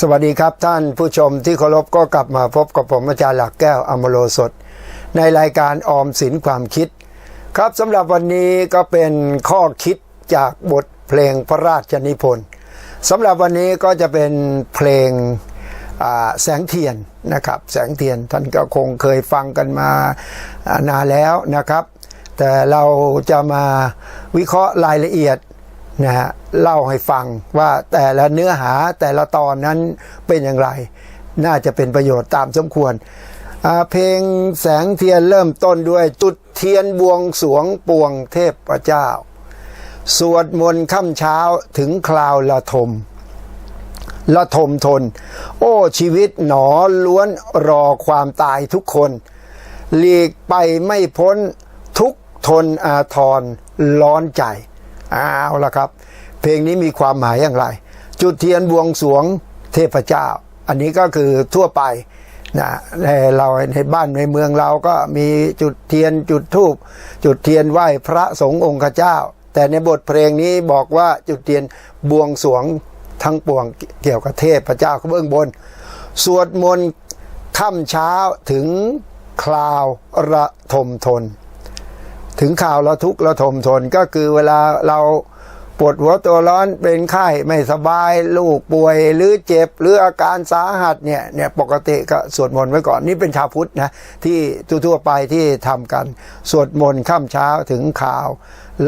สวัสดีครับท่านผู้ชมที่เคารพก็กลับมาพบกับผมอาจารย์หลักแก้วอมโลสด ในรายการออมสินความคิด ครับสำหรับวันนี้ก็เป็นข้อคิดจากบทเพลงพระราชนิพนธ์สำหรับวันนี้ก็จะเป็นเพลงแสงเทียนนะครับ แสงเทียนท่านก็คงเคยฟังกันมานานแล้วนะครับ แต่เราจะมาวิเคราะห์รายละเอียด นะฮะเล่าให้ฟังว่าแต่ละเนื้อหาแต่ละตอนนั้นเป็นอย่างไร น่าจะเป็นประโยชน์ตามสมควร เพลงแสงเทียนเริ่มต้นด้วยจุดเทียนบวงสวงปวงเทพเจ้า สวดมนต์ค่ำเช้าถึงคราวละทมละทมทน โอ้ชีวิตหนอล้วนรอความตายทุกคน หลีกไปไม่พ้นทุกทนอาทรร้อนใจ อาละครับ เพลงนี้มีความหมายอย่างไร จุดเทียนบวงสวงเทพเจ้า อันนี้ก็คือทั่วไปนะในเราในบ้านในเมืองเราก็มีจุดเทียนจุดธูปจุดเทียนไหว้พระสงฆ์องค์เจ้า แต่ในบทเพลงนี้บอกว่าจุดเทียนบวงสวงทั้งปวงเกี่ยวกับเทพเจ้าเบื้องบน สวดมนต์ค่ำเช้าถึงคราวระทมทน ถึงข่าวเระทุกข์เระทมทนก็คือเวลาเราปวดหัวตัวร้อนเป็นไข้ไม่สบายลูกป่วยหรือเจ็บหรืออาการสาหัสเนี่ยเนี่ยปกติก็สวดมนต์ไว้ก่อนนี่เป็นชาวพุทธนะที่ทั่วๆไปที่ทำกันสวดมนต์ค่ำเช้าถึงข่าว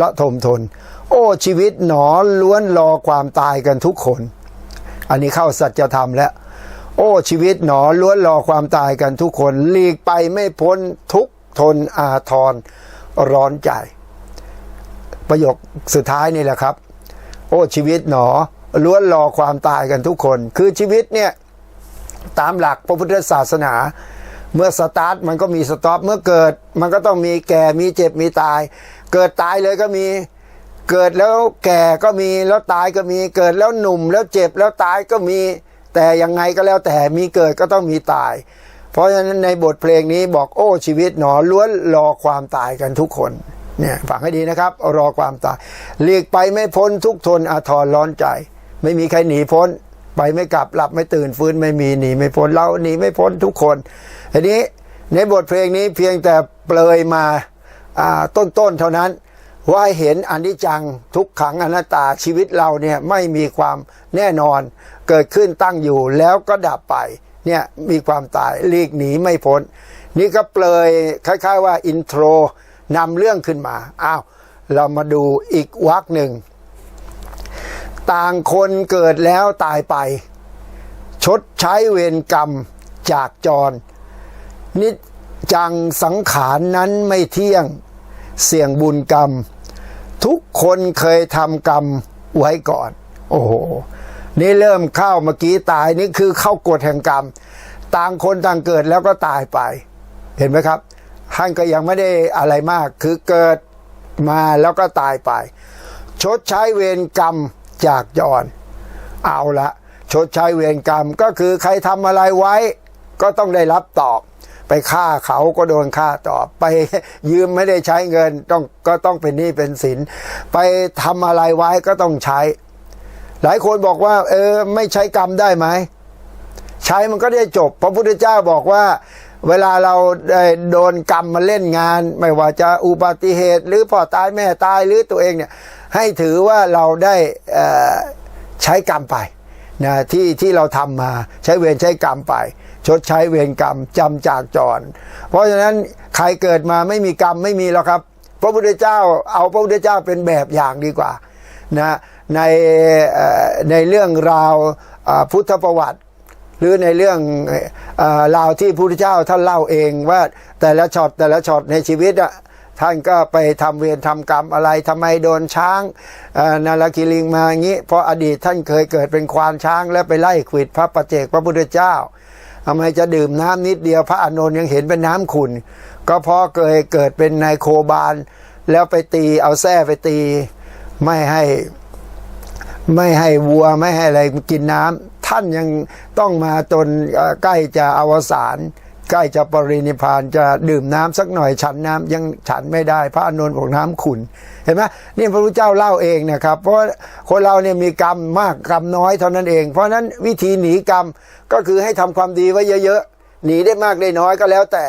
ละทมทน โอ้ชีวิตหนอล้วนรอความตายกันทุกคน อันนี้เข้าสัจธรรมแล้ว โอ้ชีวิตหนอล้วนรอความตายกันทุกคนหลีกไปไม่พ้นทุกทนอาทร ร้อนใจ ประโยคสุดท้ายนี่แหละครับ โอ้ชีวิตหนอล้วนรอความตายกันทุกคน คือชีวิตเนี่ย ตามหลักพระพุทธศาสนา เมื่อสตาร์ทมันก็มีสต็อปเมื่อเกิด มันก็ต้องมีแก่มีเจ็บมีตาย เกิดตายเลยก็มีเกิดแล้วแก่ก็มีแล้วตายก็มีเกิดแล้วหนุ่มแล้วเจ็บแล้วตายก็มี แต่ยังไงก็แล้วแต่มีเกิดก็ต้องมีตาย เพราะฉะนั้นในบทเพลงนี้บอกโอ้ชีวิตหนอล้วนรอความตายกันทุกคนเนี่ยฟังให้ดีนะครับ รอความตายหลีกไปไม่พ้นทุกทนอาทรร้อนใจ ไม่มีใครหนีพ้น ไปไม่กลับหลับไม่ตื่นฟื้นไม่มีหนีไม่พ้นเราหนีไม่พ้นทุกคนทีนี้ในบทเพลงนี้เพียงแต่เปลยมาต้นๆเท่านั้นว่าให้เห็นอนิจจังทุกขังอนัตตาชีวิตเราเนี่ยไม่มีความแน่นอนเกิดขึ้นตั้งอยู่แล้วก็ดับไป เนี่ยมีความตายลีกหนีไม่พ้น นี่ก็เปลยคล้าย ๆ ว่าอินโทรนำเรื่องขึ้นมาอ้าวเรามาดูอีกวรรคหนึ่ง ต่างคนเกิดแล้วตายไป ชดใช้เวรกรรมจากจร นิจจังสังขารนั้นไม่เที่ยงเสี่ยงบุญกรรม ทุกคนเคยทำกรรมไว้ก่อน โอ้โห นี่เริ่มเข้าเมื่อกี้ตายนี่คือเข้ากฎแห่งกรรม ต่างคนต่างเกิดแล้วก็ตายไป เห็นไหมครับท่านก็ยังไม่ได้อะไรมาก คือเกิดมาแล้วก็ตายไป ชดใช้เวรกรรมจากจรเอาละชดใช้เวรกรรมก็คือใครทำอะไรไว้ ก็ต้องได้รับตอบ ไปฆ่าเขาก็โดนฆ่าตอบ ไปยืมไม่ได้ใช้เงินต้องก็ต้องเป็นหนี้เป็นสิน ไปทำอะไรไว้ก็ต้องใช้ หลายคนบอกว่า เออ ไม่ใช้กรรมได้ไหมใช้มันก็ได้จบ พระพุทธเจ้าบอกว่า เวลาเราได้โดนกรรมมาเล่นงาน ไม่ว่าจะอุบัติเหตุ หรือพ่อตายแม่ตายหรือตัวเองเนี่ย ให้ถือว่าเราได้ใช้กรรมไปนะที่ที่เราทำมาใช้เวรใช้กรรมไป ชดใช้เวรกรรมจำจากจร เพราะฉะนั้นใครเกิดมาไม่มีกรรมไม่มีแล้วครับ พระพุทธเจ้าเอาพระพุทธเจ้าเป็นแบบอย่างดีกว่านะ ในในเรื่องราวพุทธประวัติ หรือในเรื่องอราวที่พระพุทธเจ้าท่านเล่าเองว่าแต่ละช็อตแต่ละช็อตในชีวิตอะท่านก็ไปทำเวรทำกรรมอะไรทำไมโดนช้างนาลกิลิงมาอย่างนี้ เพราะอดีตท่านเคยเกิดเป็นควานช้าง แล้วไปไล่ขวิดพระประเจกพระพุทธเจ้าทำไมจะดื่มน้ำนิดเดียวพระอานนท์ยังเห็นเป็นน้ำขุ่นก็เพราะเคยเกิดเป็นนายโคบาล แล้วไปตีเอาแส้ไปตี ไม่ให้ ไม่ให้วัวไม่ให้อะไรกินน้ำท่านยังต้องมาจนใกล้จะอวสานใกล้จะปรินิพานจะดื่มน้ำสักหน่อยฉันน้ำยังฉันไม่ได้ พระอานนท์บอกน้ำขุนเห็นไหมนี่พระพุทธเจ้าเล่าเองนะครับ เพราะคนเราเนี่ยมีกรรมมากกรรมน้อยเท่านั้นเอง เพราะฉะนั้นวิธีหนีกรรมก็คือให้ทำความดีไว้เยอะๆหนีได้มากได้น้อยก็แล้วแต่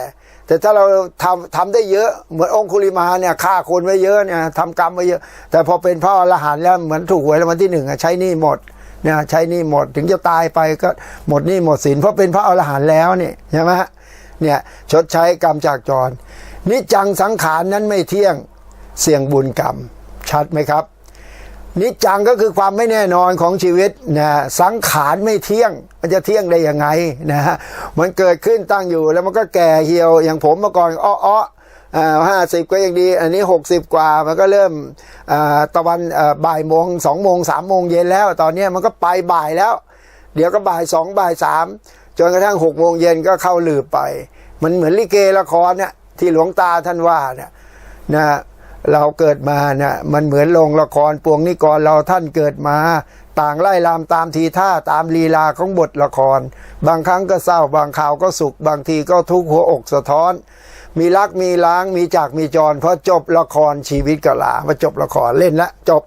แต่ถ้าเราทำทำได้เยอะเหมือนองคุลิมาเนี่ยฆ่าคนไว้เยอะเนี่ยทำกรรมไว้เยอะ แต่พอเป็นพระอรหันต์แล้วเหมือนถูกหวยรางวัลที่หนึ่งใช้นี่หมดเนี่ยใช้นี่หมดถึงจะตายไปก็หมดนี่หมดสินเพราะเป็นพระอรหันต์แล้วเนี่ยใช่ไหมฮะเนี่ยชดใช้กรรมจากจรนิจจังสังขารนั้นไม่เที่ยงเสี่ยงบุญกรรม ชัดไหมครับ นิจจังก็คือความไม่แน่นอนของชีวิตนะสังขารไม่เที่ยง มันจะเที่ยงได้ยังไงนะฮะมันเกิดขึ้นตั้งอยู่แล้วมันก็แก่เหี่ยวอย่างผมเมื่อก่อนอ้ออ้อห้าสิบก็ยังดี อันนี้หกสิบกว่ามันก็เริ่มตะวันบ่ายโมงสองโมงสามโมงเย็นแล้ว ตอนนี้มันก็ไปบ่ายแล้ว เดี๋ยวก็บ่ายสองบ่ายสามจนกระทั่งหกโมงเย็นก็เข้าลืบไป มันเหมือนลิเกละครเนี่ยที่หลวงตาท่านว่าเนี่ยนะ เราเกิดมาเนี่ยมันเหมือนโรงละครปวงนิกรเราท่านเกิดมา ต่างไล่ลามตามทีท่าตามลีลาของบทละคร บางครั้งก็เศร้าบางข่าวก็สุข บางทีก็ทุกข์หัวอกสะท้อน มีรักมีล้างมีจากมีจรพอจบละครชีวิตก็ลามาจบละครเล่นละจบ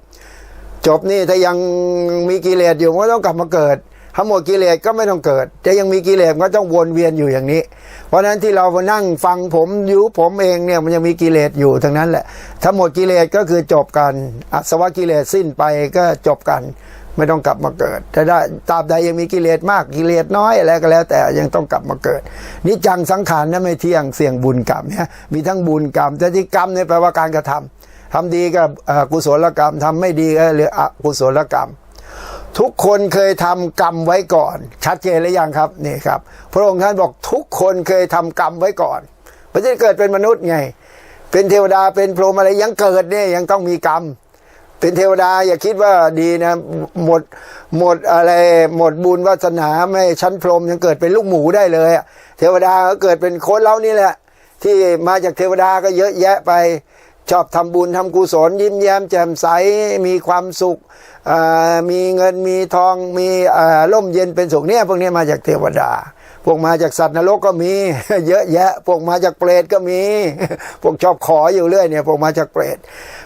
จบนี่ถ้ายังมีกิเลสอยู่ก็ต้องกลับมาเกิด ถ้าหมดกิเลสก็ไม่ต้องเกิด จะยังมีกิเลสก็ต้องวนเวียนอยู่อย่างนี้ เพราะฉะนั้นที่เรามานั่งฟังผมยู่ผมเองเนี่ยมันยังมีกิเลสอยู่ทั้งนั้นแหละถ้าหมดกิเลสก็คือจบกันอสวะกิเลสสิ้นไปก็จบกันไม่ต้องกลับมาเกิดแต่ได้ตราบใดยังมีกิเลสมากกิเลสน้อยอะไรก็แล้ว แต่ยังต้องกลับมาเกิดนิจังสังขารนั้นไม่เที่ยงเสี่ยงบุญกรรมเนี่ยมีทั้งบุญกรรมแต่ที่กรรมเนี่ยแปลว่าการกระทำทำดีก็กุศลกรรมทำไม่ดีก็เรียกอกุศลกรรม ทุกคนเคยทำกรรมไว้ก่อน ชัดเจนหรือยังครับนี่ครับ พระองค์ท่านบอกทุกคนเคยทำกรรมไว้ก่อนเพราะฉะนั้นเกิดเป็นมนุษย์ไง เป็นเทวดาเป็นพรหมอะไรยังเกิดเนี่ยยังต้องมีกรรม เป็นเทวดาอย่าคิดว่าดีนะหมดหมดอะไรหมดบุญวาสนาไม่ชั้นพรหมยังเกิดเป็นลูกหมูได้เลยเทวดาก็เกิดเป็นคนเรานี่แหละ ที่มาจากเทวดาก็เยอะแยะไป ชอบทำบุญทำกุศล ยิ้มแย้มแจ่มใสมีความสุขมีเงินมีทองมีอ่าร่มเย็นเป็นสุขเนี่ยพวกนี้มาจากเทวดา พวกมาจากสัตว์นรกก็มี เยอะแยะ พวกมาจากเปรตก็มี พวกชอบขออยู่เรื่อยเนี่ยพวกมาจากเปรต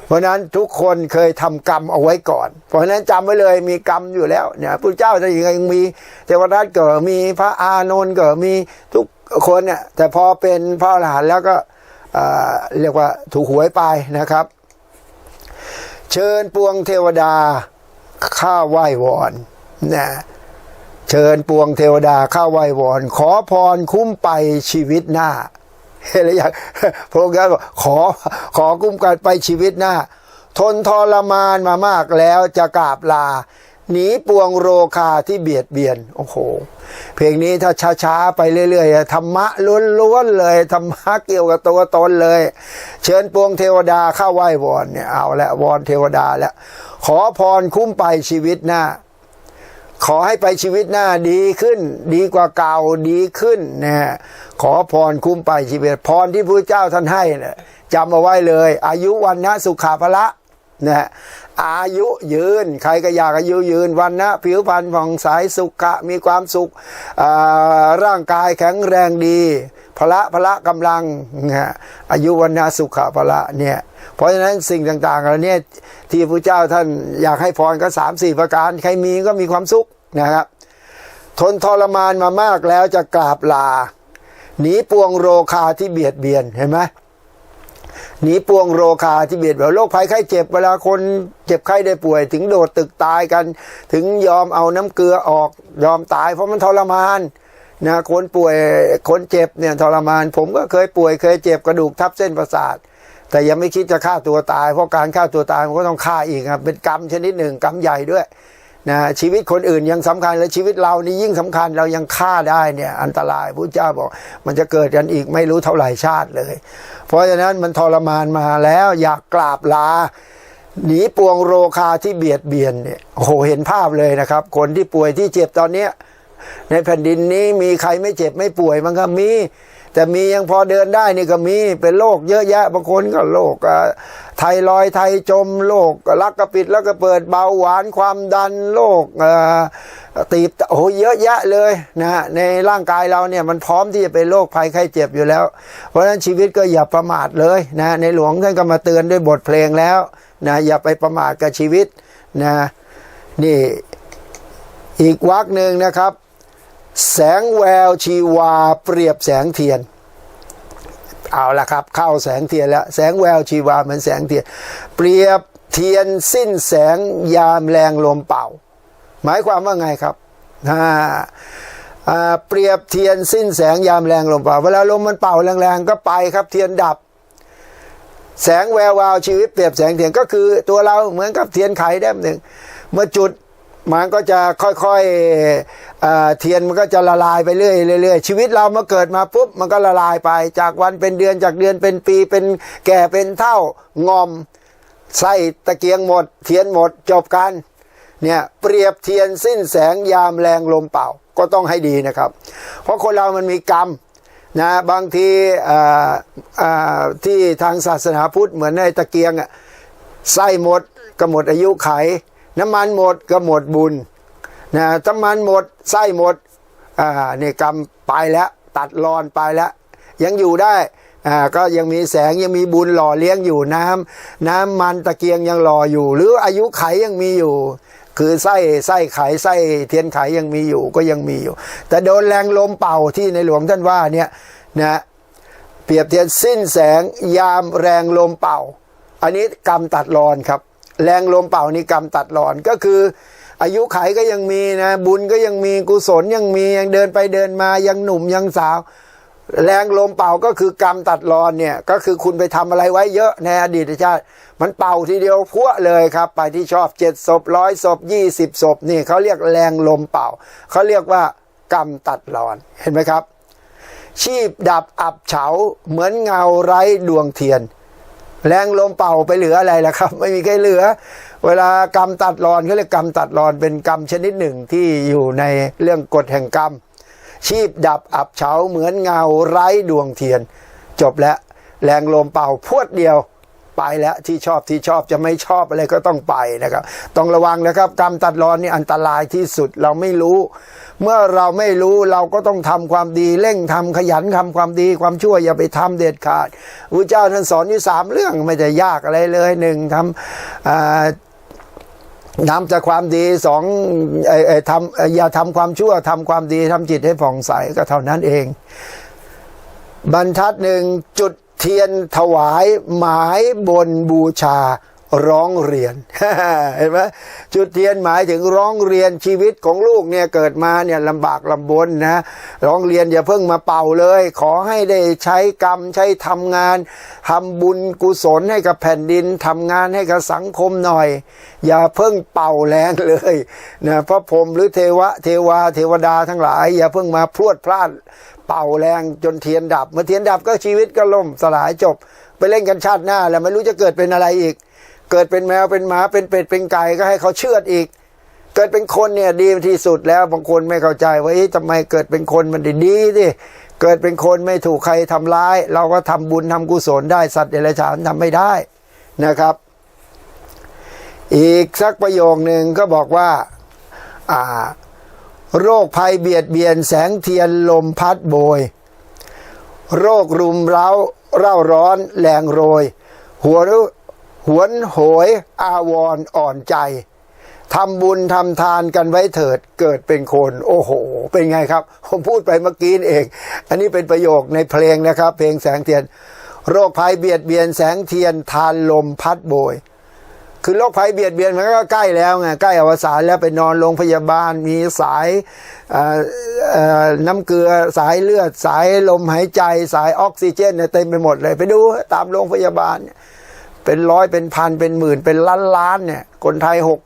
เพราะฉะนั้นทุกคนเคยทำกรรมเอาไว้ก่อน เพราะฉะนั้นจำไว้เลยมีกรรมอยู่แล้วเนี่ยพระเจ้าจะยังมีเทวทัตก็มีพระอานนท์ก็มีทุกคนเนี่ยแต่พอเป็นพระอรหันต์แล้วก็ เรียกว่าถูกหวยไปนะครับ เชิญปวงเทวดาข้าไหว้วอนนะเชิญปวงเทวดาข้าไหว้วอน ขอพรคุ้มไปชีวิตหน้าเห็นหรือยังพระองค์ท่านบอกขอขอคุ้มกันไปชีวิตหน้า ทนทรมานมามากแล้วจะกราบลา หนีปวงโรคาที่เบียดเบียนโอ้โห เพลงนี้ถ้าช้าๆไปเรื่อยๆธรรมะล้วนๆเลยธรรมะเกี่ยวกับตัวตนเลย เชิญปวงเทวดาเข้าไหว้วอนเนี่ยเอาละวอนเทวดาแล้วขอพรคุ้มไปชีวิตหน้า ขอให้ไปชีวิตหน้าดีขึ้น ดีกว่าเก่าดีขึ้นนะขอพรคุ้มไปชีวิต พรที่พระเจ้าท่านให้เนี่ยจำเอาไว้เลย อายุวันนะสุขาภละ นะฮะอายุยืน ใครก็อยากอายุยืนวันนะผิวพรรณผ่องใสสุขะมีความสุขร่างกายแข็งแรงดีพละพละกำลังนะฮะอายุวันนะสุขะพละเนี่ยเพราะฉะนั้นสิ่งต่างๆเหล่านี้ที่พระเจ้าท่านอยากให้พรก็สามสี่ประการ ใครมีก็มีความสุขนะครับ ทนทรมานมามากแล้วจะกราบลาหนีปวงโรคาที่เบียดเบียนเห็นไหม หนีปวงโรคาที่เบียดเบียนโรคภัยไข้เจ็บเวลาคนเจ็บไข้ได้ป่วย ถึงโดดตึกตายกัน ถึงยอมเอาน้ำเกลือออกยอมตายเพราะมันทรมานนะคนป่วยคนเจ็บเนี่ยทรมาน ผมก็เคยป่วยเคยเจ็บกระดูกทับเส้นประสาท แต่ยังไม่คิดจะฆ่าตัวตาย เพราะการฆ่าตัวตายมันก็ต้องฆ่าอีกครับเป็นกรรมชนิดหนึ่งกรรมใหญ่ด้วย นะชีวิตคนอื่นยังสำคัญและชีวิตเรานี่ยิ่งสำคัญเรายังฆ่าได้เนี่ยอันตรายพระเจ้าบอก มันจะเกิดกันอีกไม่รู้เท่าไหร่ชาติเลย เพราะฉะนั้นมันทรมานมาแล้วอยากกราบลาหนีปวงโรคาที่เบียดเบียนเนี่ยโโหเห็นภาพเลยนะครับ คนที่ป่วยที่เจ็บตอนเนี้ยในแผ่นดินนี้มีใครไม่เจ็บไม่ป่วยมันก็มี แต่มียังพอเดินได้นี่ก็มีเป็นโรคเยอะแยะบางคนก็โรคไทรอยไทจมโรคลักกระปิดแล้วก็เปิดเบาหวานความดันโรคตีบโอ้โหเยอะแยะเลยนะฮะในร่างกายเราเนี่ยมันพร้อมที่จะเป็นโรคภัยไข้เจ็บอยู่แล้ว เพราะฉะนั้นชีวิตก็อย่าประมาทเลยนะในหลวงท่านก็มาเตือนด้วยบทเพลงแล้วนะอย่าไปประมาทกับชีวิตนะนี่อีกวักหนึ่งนะครับ แสงแววชีวาเปรียบแสงเทียน เอาละครับ เข้าแสงเทียนแล้ว แสงแววชีวาเหมือนแสงเทียน เปรียบเทียนสิ้นแสงยามแรงลมเป่า หมายความว่าไงครับอ่าเปรียบเทียนสิ้นแสงยามแรงลมเป่า เวลาลมมันเป่าแรงๆก็ไปครับเทียนดับ แสงแวววาวชีวิตเปรียบแสงเทียนก็คือตัวเราเหมือนกับเทียนไขแดมหนึ่งเมื่อจุด มันก็จะค่อยๆเทียนมันก็จะละลายไปเรื่อยๆเรื่อยชีวิตเรามาเกิดมาปุ๊บมันก็ละลายไป จากวันเป็นเดือนจากเดือนเป็นปีเป็นแก่เป็นเท่างอมไส้ตะเกียงหมด เทียนหมดจบกันเนี่ยเปรียบเทียนสิ้นแสงยามแรงลมเป่าก็ต้องให้ดีนะครับ เพราะคนเรามันมีกรรมนะบางทีที่ทางศาสนาพุทธเหมือนในตะเกียงอะไส้หมดก็หมดอายุไข น้ำมันหมดก็หมดบุญนะน้ำมันหมดไส้หมดอ่าเนี่ยกรรมไปแล้ว ตัดรอนไปแล้ว ยังอยู่ได้อ่าก็ยังมีแสงยังมีบุญหล่อเลี้ยงอยู่น้ำน้ำมันตะเกียงยังหล่ออยู่ หรืออายุไขยังมีอยู่ คือไส้ไส้ไขไส้เทียนไขยังมีอยู่ก็ยังมีอยู่ แต่โดนแรงลมเป่าที่ในหลวงท่านว่าเนี่ยนะเปรียบเทียนสิ้นแสงยามแรงลมเป่า อันนี้กรรมตัดรอนครับ แรงลมเป่านี่กรรมตัดรอนก็คือ อายุไขก็ยังมีนะ บุญก็ยังมีกุศลยังมียังเดินไปเดินมายังหนุ่มยังสาว แรงลมเป่าก็คือกรรมตัดรอนเนี่ยก็คือคุณไปทำอะไรไว้เยอะในอดีตชาติ มันเป่าทีเดียวพัวเลยครับ ไปที่ชอบเจ็ดศพร้อยศพยี่สิบศพนี่เขาเรียกแรงลมเป่าเขาเรียกว่ากรรมตัดรอนเห็นไหมครับ ชีพดับอับเฉาเหมือนเงาไร้ดวงเทียน แรงลมเป่าไปเหลืออะไรล่ะครับ ไม่มีใครเหลือ เวลากรรมตัดรอนเขาเรียกกรรมตัดรอนเป็นกรรมชนิดหนึ่งที่อยู่ในเรื่องกฎแห่งกรรม ชีพดับอับเฉาเหมือนเงาไร้ดวงเทียน จบแล้วแรงลมเป่าพวดเดียวไปแล้วที่ชอบที่ชอบจะไม่ชอบอะไรก็ต้องไปนะครับ ต้องระวังนะครับ กรรมตัดรอนนี่อันตรายที่สุดเราไม่รู้ เมื่อเราไม่รู้เราก็ต้องทำความดีเร่งทำขยันทำความดีความชั่วอย่าไปทำเด็ดขาดพระเจ้าท่านสอนอยู่สามเรื่องไม่ได้ยากอะไรเลยหนึ่งทำนำจากความดีสองออทำเอ่ออย่าทำความชั่วทำความดีทำจิตให้ผ่องใสก็เท่านั้นเอง บรรทัดหนึ่งจุดเทียนถวายหมายบนบูชา ร้องเรียนเห็นไหมจุดเทียนหมายถึงร้องเรียนชีวิตของลูกเนี่ยเกิดมาเนี่ยลำบากลำบนนะร้องเรียนอย่าเพิ่งมาเป่าเลย ขอให้ได้ใช้กรรมใช้ทำงานทำบุญกุศลให้กับแผ่นดินทำงานให้กับสังคมหน่อย อย่าเพิ่งเป่าแรงเลยนะพระพรหมหรือเทวะเทวาเทวดาทั้งหลาย อย่าเพิ่งมาพรวดพลาดเป่าแรงจนเทียนดับ เมื่อเทียนดับก็ชีวิตก็ล่มสลายจบ ไปเล่นกันชาติหน้าแล้วไม่รู้จะเกิดเป็นอะไรอีก เกิดเป็นแมวเป็นหมาเป็นเป็ดเป็นไก่ก็ให้เขาเชือดอีก เกิดเป็นคนเนี่ยดีที่สุดแล้วบางคนไม่เข้าใจว่าเอ๊ะทำไมเกิดเป็นคนมันดีดีสิเกิดเป็นคนไม่ถูกใครทำร้าย เราก็ทำบุญทำกุศลได้สัตว์เดรัจฉานทำไม่ได้นะครับ อีกสักประโยคหนึ่งก็บอกว่าอ่าโรคภัยเบียดเบียนแสงเทียนลมพัดโบย โรครุมเร้าเร่าร้อนแรงโรย หัว หวนโหย อาวรณ์อ่อนใจทำบุญทำทานกันไว้เถิดเกิดเป็นคน โอ้โห เป็นไงครับ ผมพูดไปเมื่อกี้เอง อันนี้เป็นประโยคในเพลงนะครับ เพลงแสงเทียน โรคภัยเบียดเบียนแสงเทียนทานลมพัดโบย คือโรคภัยเบียดเบียนมันก็ใกล้แล้วไงใกล้อวสานแล้วไปนอนโรงพยาบาลมีสายน้ำเกลือสายเลือดสายลมหายใจ สายออกซิเจนเนี่ยเต็มไปหมดเลย ไปดูตามโรงพยาบาลเนี่ย เป็นร้อยเป็นพันเป็นหมื่นเป็นล้านล้านเนี่ยคนไทยหก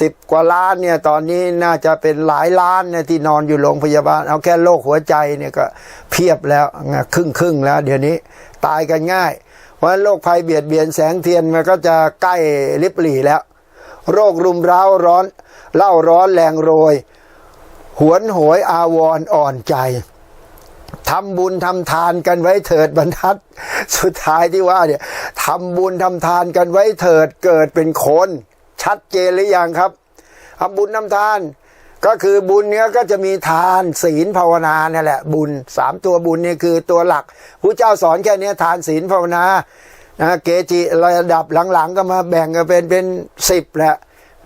สิบกว่าล้านเนี่ยตอนนี้น่าจะเป็นหลายล้านเนี่ยที่นอนอยู่โรงพยาบาล เอาแค่โรคหัวใจเนี่ยก็เพียบแล้วครึ่งครึ่งแล้ว เดี๋ยวนี้ตายกันง่าย เพราะโรคภัยเบียดเบียนแสงเทียนมันก็จะใกล้ลิบหลีแล้ว โรครุมเร้าร้อนเล่าร้อนแรงโรย หวนโหยอาวรณ์อ่อนใจทำบุญทำทานกันไว้เถิดบรรทัด สุดท้ายที่ว่าเนี่ยทำบุญทำทานกันไว้เถิดเกิดเป็นคน ชัดเจนหรือยังครับทำบุญทำทาน ก็คือบุญเนี้ยก็จะมีทานศีลภาวนาเนี่ยแหละ บุญสามตัวบุญเนี่ยคือตัวหลักพระเจ้าสอนแค่เนี้ยทานศีลภาวนานะเกจิระดับหลังๆ ก็มาแบ่งกันเป็นเป็นสิบแหละ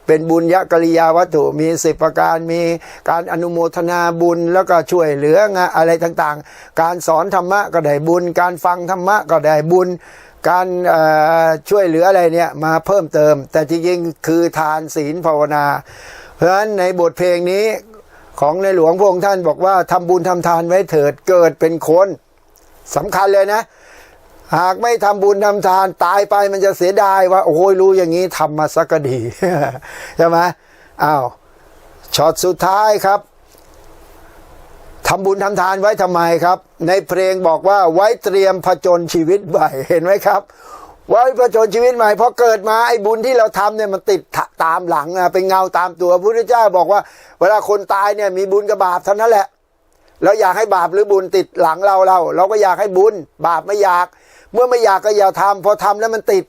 เป็นบุญยกริยาวัตถุมีสิบประการมีการอนุโมทนาบุญแล้วก็ช่วยเหลืองานอะไรต่างๆ การสอนธรรมะก็ได้บุญ การฟังธรรมะก็ได้บุญ การช่วยเหลืออะไรเนี่ยมาเพิ่มเติม แต่จริงๆคือทานศีลภาวนา เพราะฉะนั้นในบทเพลงนี้ของในหลวงพระองค์ท่านบอกว่าทำบุญทำทานไว้เถิดเกิดเป็นคนสำคัญเลยนะ หากไม่ทำบุญทำทานตายไปมันจะเสียดายว่า โอ้ยรู้อย่างนี้ทำมาสักก็ดีใช่ไหมอ้าวช็อตสุดท้ายครับทำบุญทำทานไว้ทำไมครับ ในเพลงบอกว่าไว้เตรียมผจญชีวิตใหม่เห็นไหมครับ ไว้ผจญชีวิตใหม่พอเกิดมาไอ้บุญที่เราทำเนี่ยมันติดตามหลังนะเป็นเงาตามตัวพระพุทธเจ้าบอกว่า เวลาคนตายเนี่ยมีบุญกับบาปเท่านั้นแหละเราอยากให้บาปหรือบุญติดหลังเราเรา เราก็อยากให้บุญ บาปไม่อยาก เมื่อไม่อยากก็อย่าทำพอทำแล้วมันติด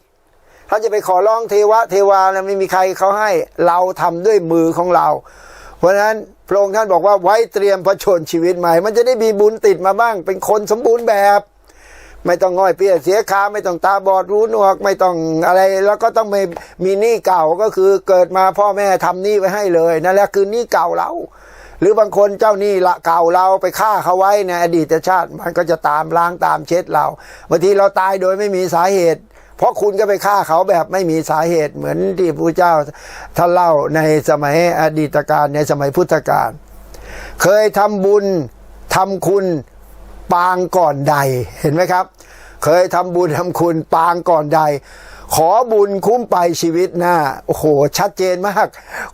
ถ้าจะไปขอร้องเทวะเทวานะไม่มีใครเขาให้เราทำด้วยมือของเรา เพราะฉะนั้นพระองค์ท่านบอกว่าไว้เตรียมผชนชีวิตใหม่ มันจะได้มีบุญติดมาบ้าง เป็นคนสมบูรณ์แบบ ไม่ต้องง่อยเปียเสียขาไม่ต้องตาบอดรู้หนวก ไม่ต้องอะไรแล้วก็ต้องไม่มีหนี้เก่าก็คือเกิดมาพ่อแม่ทำหนี้ไว้ให้เลยนั่นแหละคือหนี้เก่าเรา หรือบางคนเจ้าหนี้ละเก่าเราไปฆ่าเขาไว้ในอดีตชาติมันก็จะตามล้างตามเช็ดเราบางทีเราตายโดยไม่มีสาเหตุ เพราะคุณก็ไปฆ่าเขาแบบไม่มีสาเหตุเหมือนที่พระเจ้าท่านเล่าในสมัยอดีตการในสมัยพุทธกาลเคยทำบุญทำคุณปางก่อนใดเห็นไหมครับ เคยทำบุญทำคุณปางก่อนใด ขอบุญคุ้มไปชีวิตหน้าโอ้โหชัดเจนมาก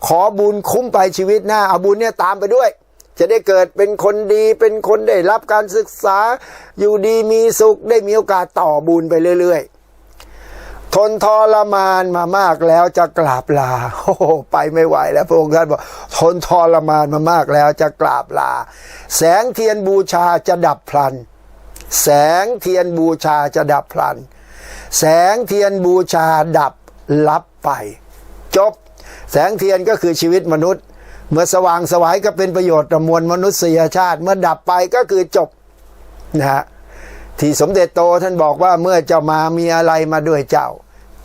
ขอบุญคุ้มไปชีวิตหน้าเอาบุญเนี่ยตามไปด้วย จะได้เกิดเป็นคนดีเป็นคนได้รับการศึกษา อยู่ดีมีสุขได้มีโอกาสต่อบุญไปเรื่อย ๆ ทนทรมานมามากแล้วจะกราบลาโอ้โหไปไม่ไหวแล้วพระองค์ท่านบอกทนทรมานมามากแล้วจะกราบลา แสงเทียนบูชาจะดับพลัน แสงเทียนบูชาจะดับพลัน แสงเทียนบูชาดับลับไป จบ แสงเทียนก็คือชีวิตมนุษย์ เมื่อสว่างสวายก็เป็นประโยชน์ต่อมวลมนุษยชาติ เมื่อดับไปก็คือจบนะฮะที่สมเด็จโตท่านบอกว่าเมื่อเจ้ามามีอะไรมาด้วยเจ้า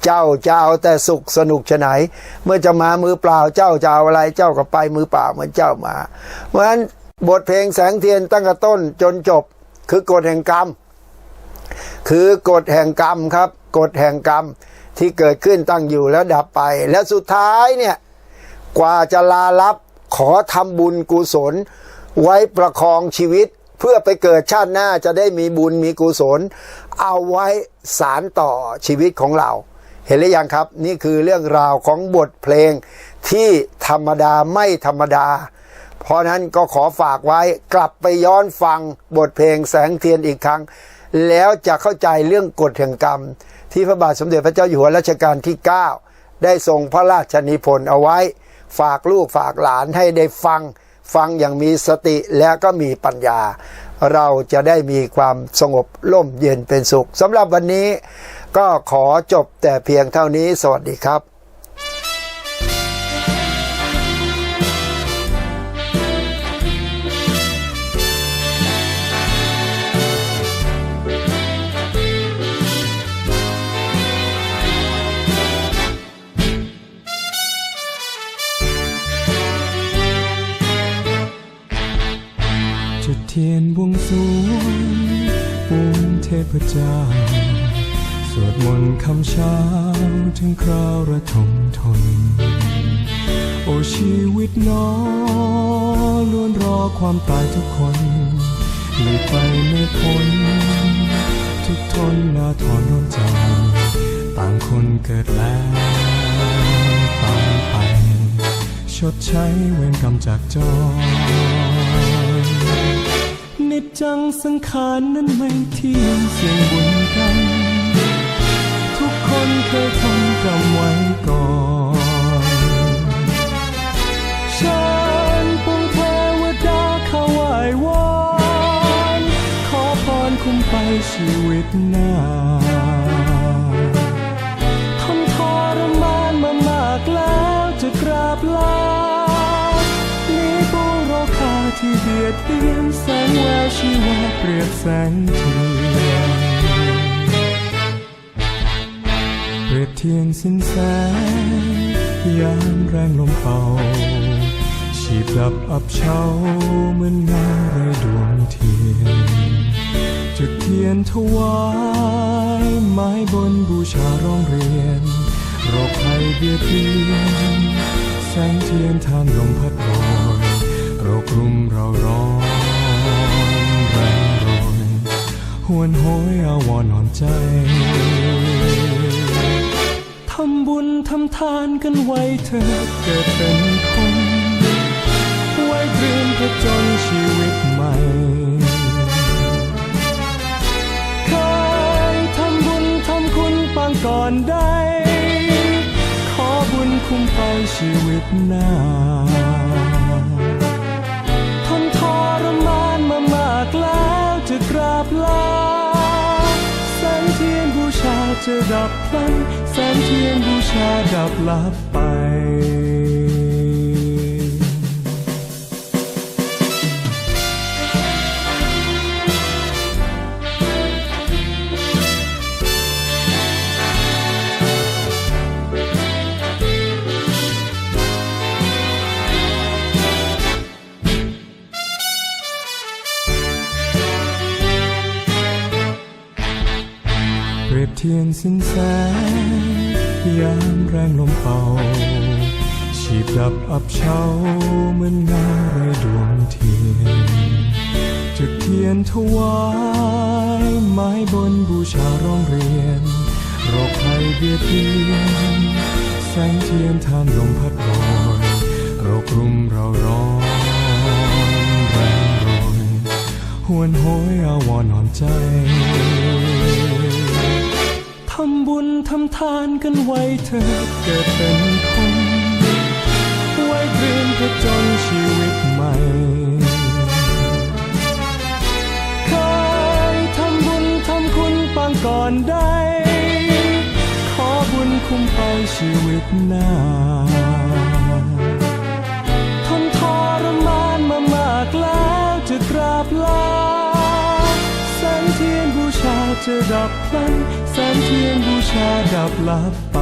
เจ้าจะเอาแต่สุขสนุกฉไหน เมื่อจะมามือเปล่าเจ้าจะเอาอะไรเจ้าก็ไปมือเปล่าเหมือนเจ้ามา เพราะฉะนั้นบทเพลงแสงเทียนตั้งแต่ต้นจนจบคือกฎแห่งกรรม คือกฎแห่งกรรมครับกฎแห่งกรรมที่เกิดขึ้นตั้งอยู่แล้วดับไป และสุดท้ายเนี่ยกว่าจะลาลับขอทำบุญกุศล ไว้ประคองชีวิต เพื่อไปเกิดชาติหน้าจะได้มีบุญมีกุศล เอาไว้สารต่อชีวิตของเรา เห็นหรือยังครับ นี่คือเรื่องราวของบทเพลงที่ธรรมดาไม่ธรรมดา เพราะนั้นก็ขอฝากไว้กลับไปย้อนฟังบทเพลงแสงเทียนอีกครั้ง แล้วจะเข้าใจเรื่องกฎแห่งกรรม ที่พระบาทสมเด็จพระเจ้าอยู่หัวรัชกาลที่ 9 ได้ทรงพระราชนิพนธ์เอาไว้ ฝากลูกฝากหลานให้ได้ฟัง ฟังอย่างมีสติและก็มีปัญญา เราจะได้มีความสงบร่มเย็นเป็นสุขสำหรับวันนี้ ก็ขอจบแต่เพียงเท่านี้สวัสดีครับ บวงสวงปูนเทพเจ้า สวดมนต์คำเช้าถึงคราวระทมทน โอชีวิตน้อล้วนรอความตายทุกคนหลีกไปไม่พ้น ทุกทนนาทอนร้อนใจต่างคนเกิดแล้วตายไป ชดใช้เวรกรรมจากจอ จังสังขารนั้นไม่เที่ยงเสี่ยงบุญกันทุกคนเคยทำกรรมไว้ก่อนฉันปวงเทวดาเข้าไหว้วอนขอพรคุ้มไปชีวิตหน้าทนทรมานมามากแล้วจะกราบลานิยดเบียนแสงแชีวาเปรียบแสงเทียนเปรียบเทียนสิ้นแสงยามแรงลมเป่าฉีบดับอับเฉาเหมือนเงาไรดวงเทียน จุดเทียนถวายไม้บนบูชาร้องเรียนโรคภัยเบียดเบียนแสงเทียนทานลมพัดลอยโรครุมเราร้อน หวนโหยอาวรนอนใจ ทำบุญทำทานกันไว้เธอเกิดเป็นคน ไว้เตรียมผจญชีวิตใหม่เคยทำบุญทำคุณปางก่อนได้ ขอบุญคุ้มไปชีวิตหน้า แสงเทียนบูชาจะดับพลันแสงเทียนบูชาดับลับไปเป ดับอับเฉาเหมือนเงาไรดวงเทียนจุดเทียนถวายไม้บนบูชาร้องเรียนโรคภัยเบียดเบียนแสงเทียนทานลมพัดลอยโรครุมเราร้อนแรงโรยหวนโหยอาวรนอนใจทำบุญทำทานกันไว้เธอเกิดเป็น จญชีวิตใหม่ เคยทำบุญทำคุณปางก่อนได้ ขอบุญคุ้มไปชีวิตหน้าทนทรมานมามากแล้วจะกราบลาแสงเทียนบูชาจะดับพลันแสงเทียนบูชาดับลับไป